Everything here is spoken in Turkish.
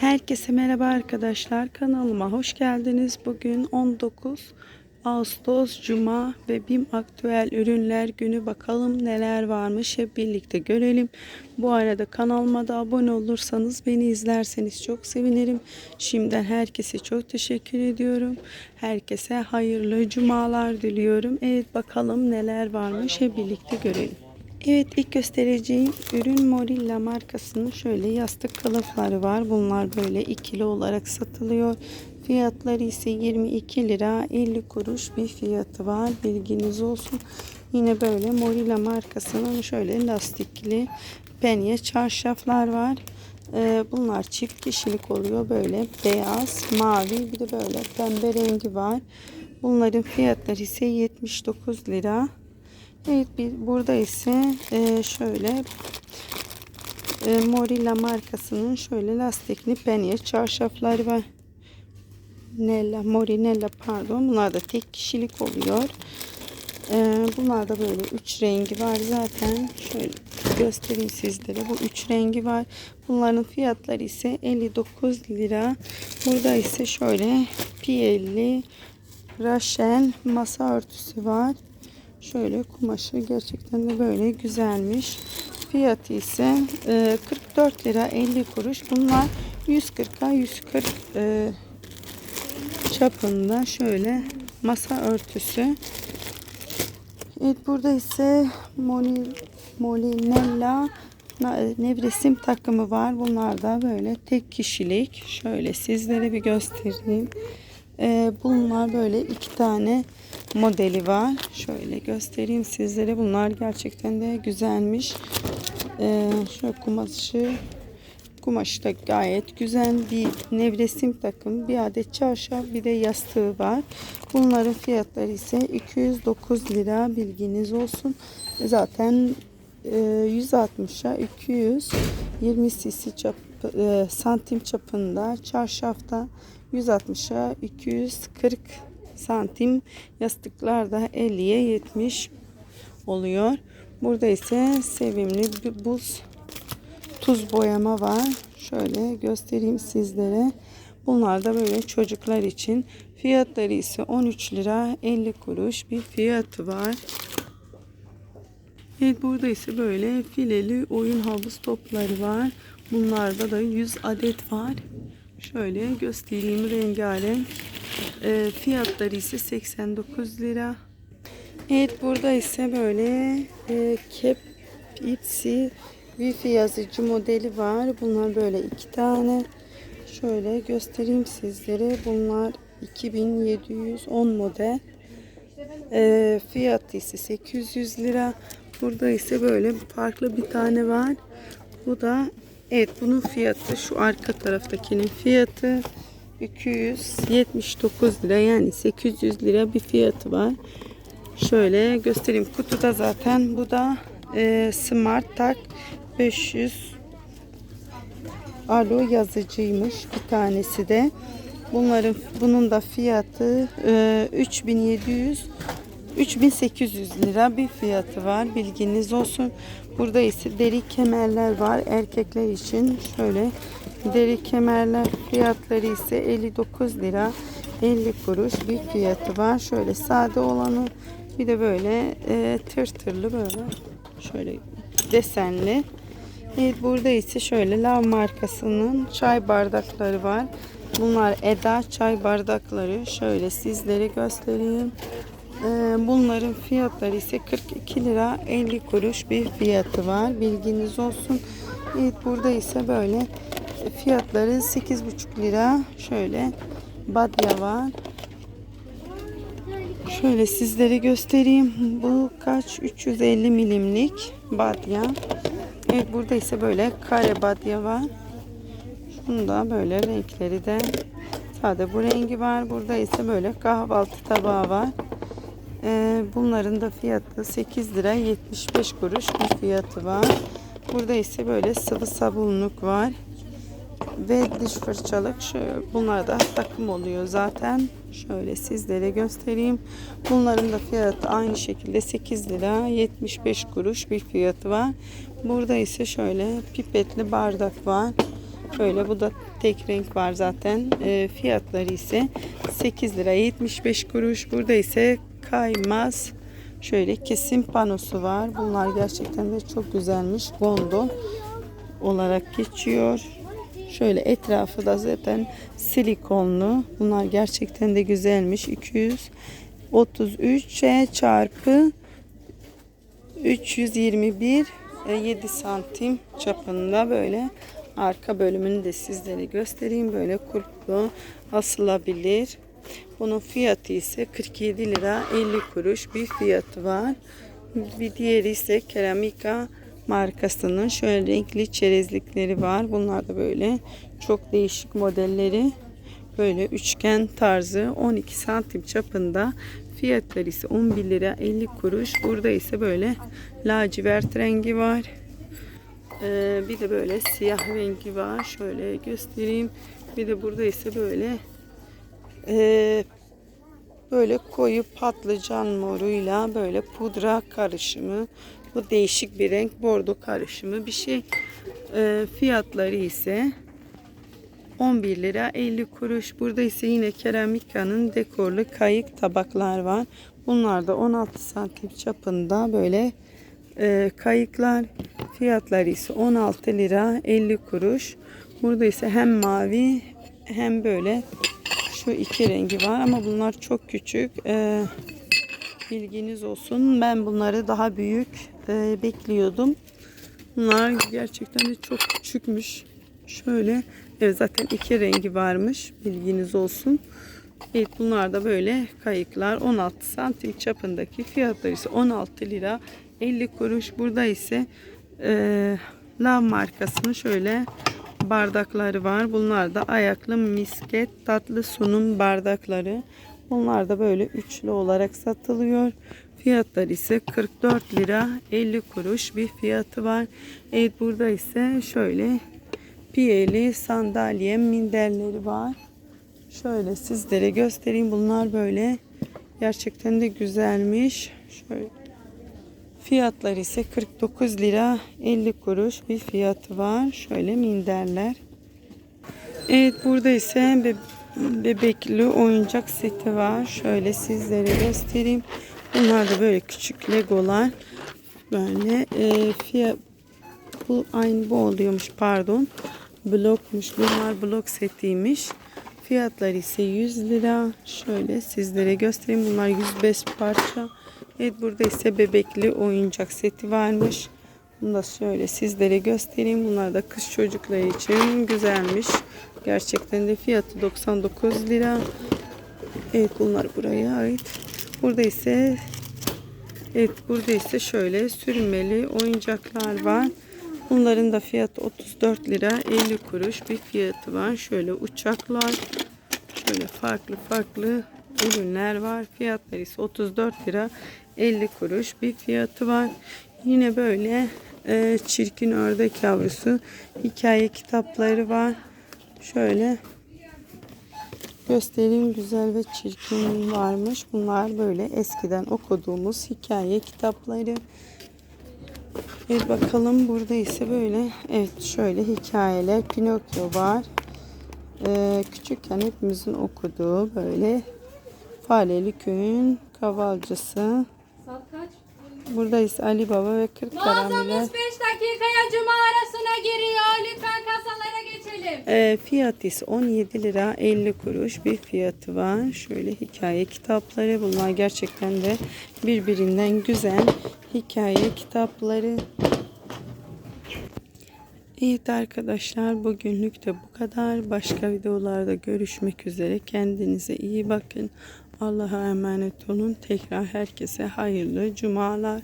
Herkese merhaba arkadaşlar. Kanalıma hoş geldiniz. Bugün 19 Ağustos Cuma ve BİM Aktüel Ürünler Günü. Bakalım neler varmış hep birlikte görelim. Bu arada kanalıma da abone olursanız beni izlerseniz çok sevinirim. Şimdiden herkese çok teşekkür ediyorum. Herkese hayırlı cumalar diliyorum. Evet bakalım neler varmış hep birlikte görelim. Evet ilk göstereceğim ürün Morilla markasının şöyle yastık kılıfları var. Bunlar böyle ikili olarak satılıyor. Fiyatları ise 22 lira 50 kuruş bir fiyatı var. Bilginiz olsun. Yine böyle Morilla markasının şöyle lastikli penye çarşaflar var. Ee, bunlar çift kişilik oluyor. Böyle beyaz, mavi bir de böyle pembe rengi var. Bunların fiyatları ise 79 lira. Evet bir, burada ise e, şöyle e, Morilla markasının şöyle lastikli penye çarşafları var. Nella, Morinella pardon. Bunlar da tek kişilik oluyor. E, bunlar da böyle üç rengi var zaten. Şöyle göstereyim sizlere. Bu üç rengi var. Bunların fiyatları ise 59 lira. Burada ise şöyle piyelli Rachel masa örtüsü var. Şöyle kumaşı gerçekten de böyle güzelmiş. Fiyatı ise e, 44 lira 50 kuruş. Bunlar 140'a 140 e, çapında şöyle masa örtüsü. Evet burada ise Moni, Molinella nevresim takımı var. Bunlar da böyle tek kişilik. Şöyle sizlere bir göstereyim. Ee, bunlar böyle iki tane modeli var. Şöyle göstereyim sizlere. Bunlar gerçekten de güzelmiş. Ee, şöyle kumaşı kumaşı da gayet güzel bir nevresim takım. Bir adet çarşaf bir de yastığı var. Bunların fiyatları ise 209 lira bilginiz olsun. Zaten e, 160'a 220 cc çap, e, santim çapında çarşafta 160'a 240 santim yastıklar da 50'ye 70 oluyor. Burada ise sevimli bir buz tuz boyama var. Şöyle göstereyim sizlere. Bunlar da böyle çocuklar için. Fiyatları ise 13 lira 50 kuruş bir fiyatı var. Evet burada ise böyle fileli oyun havuz topları var. Bunlarda da 100 adet var. Şöyle göstereyim rengarenk. E, fiyatları ise 89 lira. Evet burada ise böyle e, Kep Ipsi Wi-Fi yazıcı modeli var. Bunlar böyle iki tane. Şöyle göstereyim sizlere. Bunlar 2710 model. E, fiyatı ise 800 lira. Burada ise böyle farklı bir tane var. Bu da evet bunun fiyatı şu arka taraftakinin fiyatı 279 lira yani 800 lira bir fiyatı var. Şöyle göstereyim. Kutuda zaten bu da e, Smart Tak 500 Alo yazıcıymış bir tanesi de. Bunların bunun da fiyatı e, 3700 3800 lira bir fiyatı var. Bilginiz olsun. Burada ise deri kemerler var erkekler için. Şöyle deri kemerler fiyatları ise 59 lira 50 kuruş bir fiyatı var. Şöyle sade olanı bir de böyle e, tırtırlı böyle şöyle desenli. Evet, burada ise şöyle Lav markasının çay bardakları var. Bunlar Eda çay bardakları. Şöyle sizlere göstereyim. Ee, bunların fiyatları ise 42 lira 50 kuruş bir fiyatı var. Bilginiz olsun. Evet burada ise böyle fiyatları 8,5 lira. Şöyle badya var. Şöyle sizlere göstereyim. Bu kaç? 350 milimlik badya. Evet burada ise böyle kare badya var. Şunda böyle renkleri de sade bu rengi var. Burada ise böyle kahvaltı tabağı var. Ee, bunların da fiyatı 8 lira 75 kuruş bir fiyatı var. Burada ise böyle sıvı sabunluk var. Ve diş fırçalık şöyle bunlar da takım oluyor zaten. Şöyle sizlere göstereyim. Bunların da fiyatı aynı şekilde 8 lira 75 kuruş bir fiyatı var. Burada ise şöyle pipetli bardak var. Böyle bu da tek renk var zaten. E, fiyatları ise 8 lira 75 kuruş. Burada ise kaymaz. Şöyle kesim panosu var. Bunlar gerçekten de çok güzelmiş. Gondol olarak geçiyor. Şöyle etrafı da zaten silikonlu. Bunlar gerçekten de güzelmiş. 233 çarpı 321 e, 7 santim çapında böyle arka bölümünü de sizlere göstereyim. Böyle kurplu asılabilir. Bunun fiyatı ise 47 lira 50 kuruş bir fiyatı var. Bir diğeri ise Keramika markasının şöyle renkli çerezlikleri var. Bunlar da böyle çok değişik modelleri. Böyle üçgen tarzı 12 santim çapında. Fiyatları ise 11 lira 50 kuruş. Burada ise böyle lacivert rengi var. Ee, bir de böyle siyah rengi var. Şöyle göstereyim. Bir de burada ise böyle e, böyle koyu patlıcan moruyla böyle pudra karışımı. Bu değişik bir renk bordo karışımı bir şey. Ee, fiyatları ise 11 lira 50 kuruş. Burada ise yine keramika'nın dekorlu kayık tabaklar var. Bunlar da 16 santim çapında böyle e, kayıklar. Fiyatları ise 16 lira 50 kuruş. Burada ise hem mavi hem böyle şu iki rengi var ama bunlar çok küçük. E, bilginiz olsun. Ben bunları daha büyük e, bekliyordum. Bunlar gerçekten de çok küçükmüş. Şöyle evet zaten iki rengi varmış. Bilginiz olsun. Evet bunlar da böyle kayıklar 16 santim çapındaki fiyatları ise 16 lira 50 kuruş. Burada ise e, Lav markasının şöyle bardakları var. Bunlar da ayaklı misket tatlı sunum bardakları. Bunlar da böyle üçlü olarak satılıyor. Fiyatları ise 44 lira 50 kuruş bir fiyatı var. Evet burada ise şöyle piyeli sandalye minderleri var. Şöyle sizlere göstereyim. Bunlar böyle gerçekten de güzelmiş. Şöyle Fiyatları ise 49 lira 50 kuruş bir fiyatı var. Şöyle minderler. Evet burada ise be bebekli oyuncak seti var. Şöyle sizlere göstereyim. Bunlar da böyle küçük legolar. Böyle e, fiyat bu aynı bu oluyormuş pardon. Blokmuş. Bunlar blok setiymiş. Fiyatları ise 100 lira. Şöyle sizlere göstereyim. Bunlar 105 parça. Evet burada ise bebekli oyuncak seti varmış. Bunu da şöyle sizlere göstereyim. Bunlar da kız çocukları için güzelmiş. Gerçekten de fiyatı 99 lira. Evet bunlar buraya ait. Burada ise Evet burada ise şöyle sürmeli oyuncaklar var. Bunların da fiyatı 34 lira 50 kuruş bir fiyatı var. Şöyle uçaklar. Şöyle farklı farklı ürünler var. Fiyatları ise 34 lira 50 kuruş bir fiyatı var. Yine böyle e, çirkin ördek yavrusu hikaye kitapları var. Şöyle göstereyim güzel ve çirkin varmış. Bunlar böyle eskiden okuduğumuz hikaye kitapları. Bir bakalım burada ise böyle evet şöyle hikayeler Pinokyo var. Ee, küçükken hepimizin okuduğu böyle Faleli Köyün Kavalcısı. Saat kaç? Buradayız Ali Baba ve 40 karamiler. Mağazamız 5 dakikaya cuma arasına giriyor. Lütfen kasalara geçelim. E, fiyatı ise 17 lira 50 kuruş bir fiyatı var. Şöyle hikaye kitapları. Bunlar gerçekten de birbirinden güzel hikaye kitapları. Evet arkadaşlar bugünlük de bu kadar. Başka videolarda görüşmek üzere. Kendinize iyi bakın. Allah'a emanet olun. Tekrar herkese hayırlı cumalar.